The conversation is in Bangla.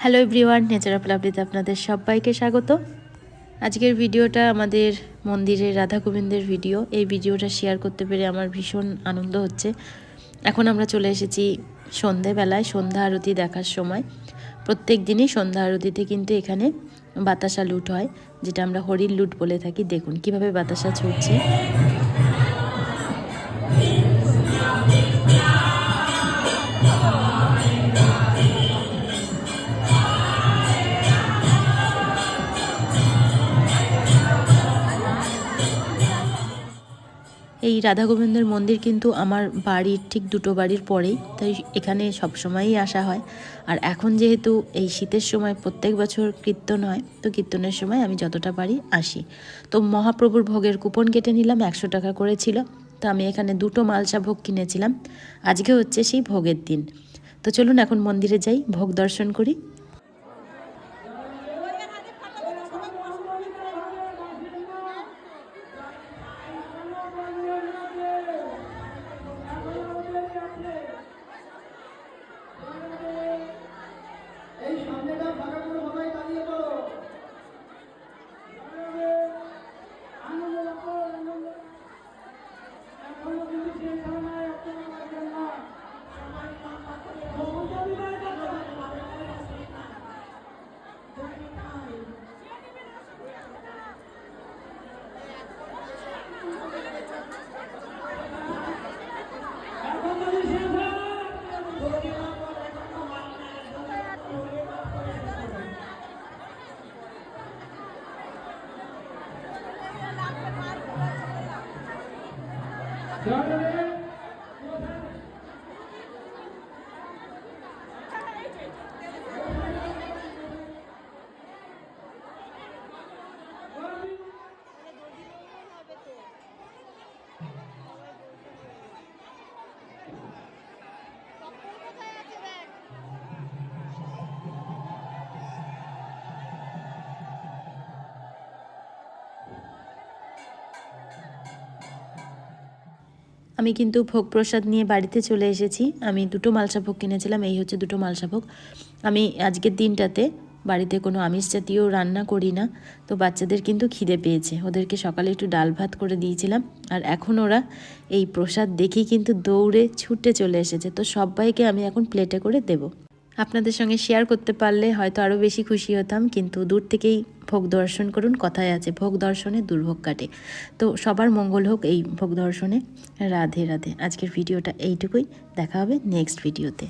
হ্যালো এভরিওয়ান নেচার অফ লাভলিতে আপনাদের সবাইকে স্বাগত। আজকের ভিডিওটা আমাদের মন্দিরের রাধা গোবিন্দের ভিডিও। এই ভিডিওটা শেয়ার করতে পেরে আমার ভীষণ আনন্দ হচ্ছে। এখন আমরা চলে এসেছি সন্ধেবেলায়, সন্ধ্যা আরতি দেখার সময়। প্রত্যেক দিনই সন্ধ্যা আরতিতে কিন্তু এখানে বাতাসা লুট হয়, যেটা আমরা হরির লুট বলে থাকি। দেখুন, কীভাবে বাতাসা ছুটছে। এই রাধা গোবিন্দের মন্দির কিন্তু আমার বাড়ির ঠিক দুটো বাড়ির পরেই, তাই এখানে সবসময়ই আসা হয়। আর এখন যেহেতু এই শীতের সময় প্রত্যেক বছর কীর্তন হয়, তো কীর্তনের সময় আমি যতটা পারি আসি। তো মহাপ্রভুর ভোগের কুপন কেটে নিলাম, একশো টাকা করেছিল তো আমি এখানে দুটো মালসা ভোগ কিনেছিলাম। আজকে হচ্ছে সেই ভোগের দিন। তো চলুন এখন মন্দিরে যাই, ভোগ দর্শন করি। Ja, ja, ja. আমি কিন্তু ভোগ প্রসাদ নিয়ে বাড়িতে চলে এসেছি। আমি দুটো মালসা ভোগ কিনেছিলাম, এই হচ্ছে দুটো মালসা ভোগ। আমি আজকের দিনটাতে বাড়িতে কোনো আমিষ জাতীয় রান্না করি না, তো বাচ্চাদের কিন্তু খিদে পেয়েছে। ওদেরকে সকালে একটু ডাল ভাত করে দিয়েছিলাম, আর এখন ওরা এই প্রসাদ দেখেই কিন্তু দৌড়ে ছুটে চলে এসেছে। তো সবাইকে আমি এখন প্লেটে করে দেব। আপনাদের সঙ্গে শেয়ার করতে পারলে হয়তো আরও বেশি খুশি হতাম, কিন্তু দূর থেকেই ভোগ দর্শন করুন কথায় আছে, ভোগ দর্শনে দুর্ভোগ কাটে। তো সবার মঙ্গল হোক এই ভোগ দর্শনে। রাধে রাধে। আজকের ভিডিওটা এইটুকুই। দেখা হবে নেক্সট ভিডিওতে